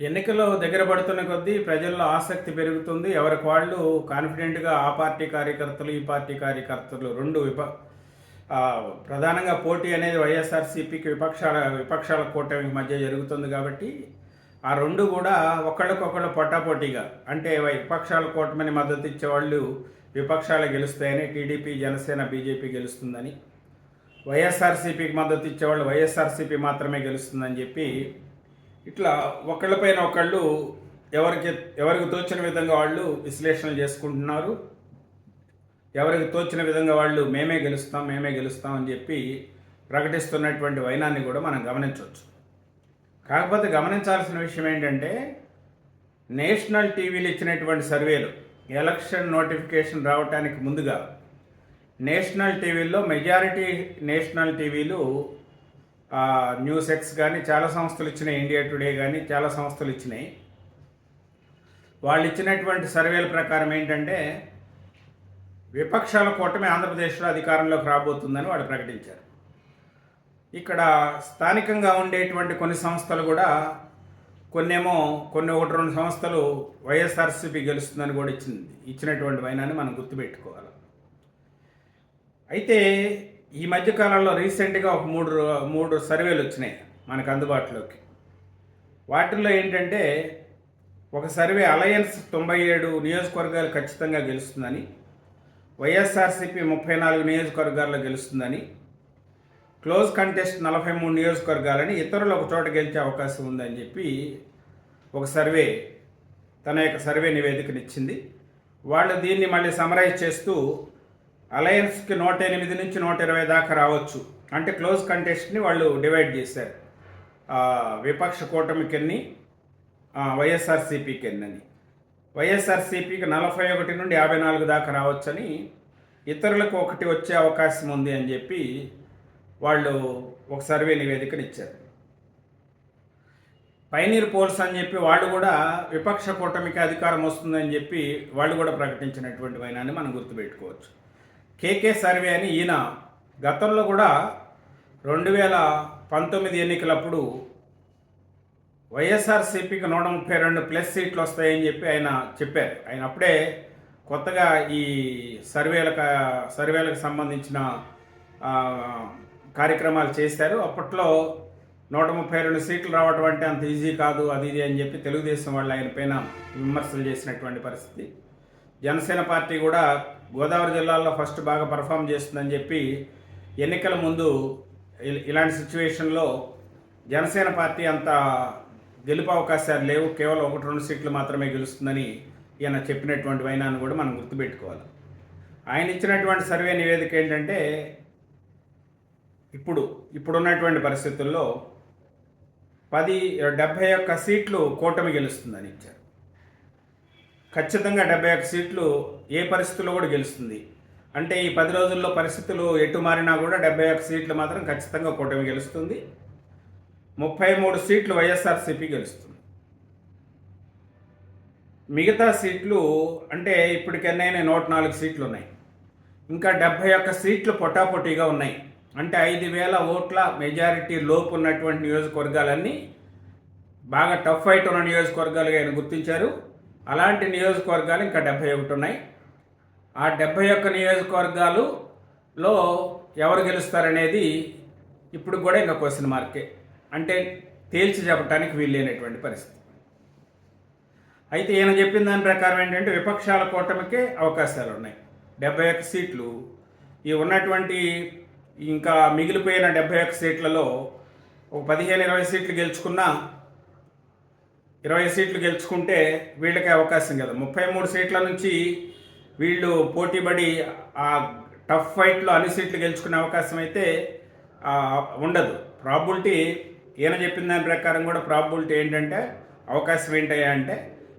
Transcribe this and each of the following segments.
ఎన్నికలు దగ్గర పడుతున్న కొద్దీ ప్రజల్లో ఆసక్తి పెరుగుతుంది. ఎవరికి వాళ్ళు కాన్ఫిడెంట్గా ఆ పార్టీ కార్యకర్తలు ఈ పార్టీ కార్యకర్తలు రెండు విప ప్రధానంగా పోటీ అనేది వైఎస్ఆర్సీపీకి విపక్షాల విపక్షాల కూటమికి మధ్య జరుగుతుంది కాబట్టి ఆ రెండు కూడా ఒకళ్ళకొకళ్ళు పొట్టాపోటీగా అంటే విపక్షాల కూటమిని మద్దతు ఇచ్చేవాళ్ళు విపక్షాలు గెలుస్తాయని టీడీపీ జనసేన బీజేపీ గెలుస్తుందని వైఎస్ఆర్సీపీకి మద్దతు ఇచ్చేవాళ్ళు వైఎస్ఆర్సీపీ మాత్రమే గెలుస్తుందని చెప్పి ఇట్లా ఒకళ్ళపైన ఒకళ్ళు ఎవరికి ఎవరికి తోచిన విధంగా వాళ్ళు విశ్లేషణలు చేసుకుంటున్నారు. ఎవరికి తోచిన విధంగా వాళ్ళు మేమే గెలుస్తాం మేమే గెలుస్తాం అని చెప్పి ప్రకటిస్తున్నటువంటి వైనాన్ని కూడా మనం గమనించవచ్చు. కాకపోతే గమనించాల్సిన విషయం ఏంటంటే నేషనల్ టీవీలు ఇచ్చినటువంటి సర్వేలు ఎలక్షన్ నోటిఫికేషన్ రావడానికి ముందుగా నేషనల్ టీవీల్లో మెజారిటీ నేషనల్ టీవీలు న్యూస్ ఎక్స్ కానీ చాలా సంస్థలు ఇచ్చినాయి. ఇండియా టుడే కానీ చాలా సంస్థలు ఇచ్చినాయి. వాళ్ళు ఇచ్చినటువంటి సర్వేల ప్రకారం ఏంటంటే విపక్షాల కూటమి ఆంధ్రప్రదేశ్లో అధికారంలోకి రాబోతుందని వాళ్ళు ప్రకటించారు. ఇక్కడ స్థానికంగా ఉండేటువంటి కొన్ని సంస్థలు కూడా కొన్నేమో కొన్ని ఒకటి రెండు సంస్థలు వైఎస్ఆర్సీపీ గెలుస్తుందని కూడా ఇచ్చింది. ఇచ్చినటువంటి వైనాన్ని మనం గుర్తుపెట్టుకోవాలి. అయితే ఈ మధ్యకాలంలో రీసెంట్గా ఒక మూడు మూడు సర్వేలు వచ్చినాయి మనకు అందుబాటులోకి. వాటిల్లో ఏంటంటే ఒక సర్వే అలయన్స్ తొంభై ఏడు నియోజకవర్గాలు ఖచ్చితంగా గెలుస్తుందని వైఎస్ఆర్సీపీ ముప్పై నాలుగు నియోజకవర్గాల్లో గెలుస్తుందని క్లోజ్ కంటెస్ట్ నలభై మూడు నియోజకవర్గాలని ఇతరులు ఒక చోట గెలిచే అవకాశం ఉందని చెప్పి ఒక సర్వే తన యొక్క సర్వే నివేదికనిచ్చింది. వాళ్ళు దీన్ని మళ్ళీ సమరైజ్ చేస్తూ అలయన్స్కి నూట ఎనిమిది నుంచి నూట ఇరవై దాకా రావచ్చు. అంటే క్లోజ్ కంటెస్ట్ని వాళ్ళు డివైడ్ చేశారు. విపక్ష కూటమికి ఎన్ని వైఎస్ఆర్సీపీకి ఎన్ని అని వైఎస్ఆర్సీపీకి నలభై ఒకటి నుండి యాభై నాలుగు దాకా రావచ్చని ఇతరులకు ఒకటి వచ్చే అవకాశం ఉంది అని చెప్పి వాళ్ళు ఒక సర్వే నివేదికను ఇచ్చారు పైనీర్ పోల్స్ అని చెప్పి వాళ్ళు కూడా విపక్ష కూటమికి అధికారం వస్తుందని చెప్పి వాళ్ళు కూడా ప్రకటించినటువంటి వైనాన్ని మనం గుర్తుపెట్టుకోవచ్చు. కేకే సర్వే అని ఈయన గతంలో కూడా రెండు వేల పంతొమ్మిది ఎన్నికలప్పుడు వైఎస్ఆర్సీపీకి నూట ముప్పై రెండు ప్లస్ సీట్లు వస్తాయని చెప్పి ఆయన చెప్పారు. ఆయన అప్పుడే కొత్తగా ఈ సర్వేలకు సర్వేలకు సంబంధించిన కార్యక్రమాలు చేశారు. అప్పట్లో నూట ముప్పై రెండు సీట్లు రావటం అంటే అంత ఈజీ కాదు అది ఇది అని చెప్పి తెలుగుదేశం వాళ్ళు ఆయన పైన విమర్శలు చేసినటువంటి పరిస్థితి. జనసేన పార్టీ కూడా గోదావరి జిల్లాలో ఫస్ట్ బాగా పర్ఫామ్ చేస్తుందని చెప్పి ఎన్నికల ముందు ఇ- ఇలాంటి సిచ్యువేషన్లో జనసేన పార్టీ అంత గెలుపు అవకాశాలు లేవు. కేవలం ఒకటి రెండు సీట్లు మాత్రమే గెలుస్తుందని ఈయన చెప్పినటువంటి వైనాన్ని కూడా మనం గుర్తుపెట్టుకోవాలి. ఆయన ఇచ్చినటువంటి సర్వే నివేదిక ఏంటంటే ఇప్పుడు ఇప్పుడున్నటువంటి పరిస్థితుల్లో పది డెబ్భై ఒక్క సీట్లు కూటమి గెలుస్తుందని ఇచ్చారు. ఖచ్చితంగా డెబ్బై ఒక్క సీట్లు ఏ పరిస్థితుల్లో కూడా గెలుస్తుంది. అంటే ఈ పది రోజుల్లో పరిస్థితులు ఎటు మారినా కూడా డెబ్బై ఒక్క సీట్లు మాత్రం ఖచ్చితంగా కూటమి గెలుస్తుంది. ముప్పై మూడు సీట్లు వైఎస్ఆర్సీపీ గెలుస్తుంది. మిగతా సీట్లు అంటే ఇప్పటికెన్నైనా నూట నాలుగు సీట్లు ఉన్నాయి. ఇంకా డెబ్భై ఒక్క సీట్లు పొటాపొటీగా ఉన్నాయి. అంటే ఐదు వేల ఓట్ల మెజారిటీ లోపు ఉన్నటువంటి నియోజకవర్గాలన్నీ బాగా టఫ్ ఫైట్ ఉన్న నియోజకవర్గాలుగా ఆయన గుర్తించారు. అలాంటి నియోజకవర్గాలు ఇంకా డెబ్బై ఒకటి ఉన్నాయి. ఆ డెబ్భై ఒక్క నియోజకవర్గాలులో ఎవరు గెలుస్తారనేది ఇప్పుడు కూడా ఇంకా క్వశ్చన్ మార్కే అంటే తేల్చి చెప్పడానికి వీల్లేనటువంటి పరిస్థితి. అయితే ఈయన చెప్పిన దాని ప్రకారం ఏంటంటే విపక్షాల కూటమికే అవకాశాలు ఉన్నాయి. డెబ్బై ఒక్క సీట్లు. ఈ ఉన్నటువంటి ఇంకా మిగిలిపోయిన డెబ్బై ఒక్క సీట్లలో ఒక పదిహేను ఇరవై సీట్లు గెలుచుకున్నా ఇరవై సీట్లు గెలుచుకుంటే వీళ్ళకి అవకాశం కదా. ముప్పై మూడు సీట్ల నుంచి వీళ్ళు పోటీపడి ఆ టఫ్ ఫైట్లో అన్ని సీట్లు గెలుచుకునే అవకాశం అయితే ఉండదు. ప్రాబిలిటీ ఈయన చెప్పిన దాని ప్రకారం కూడా ప్రాబిలిటీ ఏంటంటే అవకాశం ఏంటయ్యా అంటే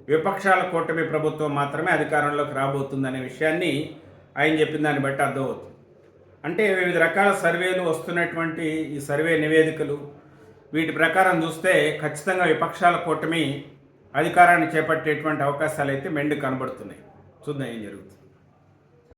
విపక్షాల కూటమి ప్రభుత్వం మాత్రమే అధికారంలోకి రాబోతుందనే విషయాన్ని ఆయన చెప్పిన దాన్ని బట్టి అర్థమవుతుంది. అంటే వివిధ రకాల సర్వేలు వస్తున్నటువంటి ఈ సర్వే నివేదికలు వీటి ప్రకారం చూస్తే ఖచ్చితంగా విపక్షాల కూటమి అధికారాన్ని చేపట్టేటువంటి అవకాశాలు అయితే మెండు కనబడుతున్నాయి. చూద్దాం ఏం జరుగుతుంది.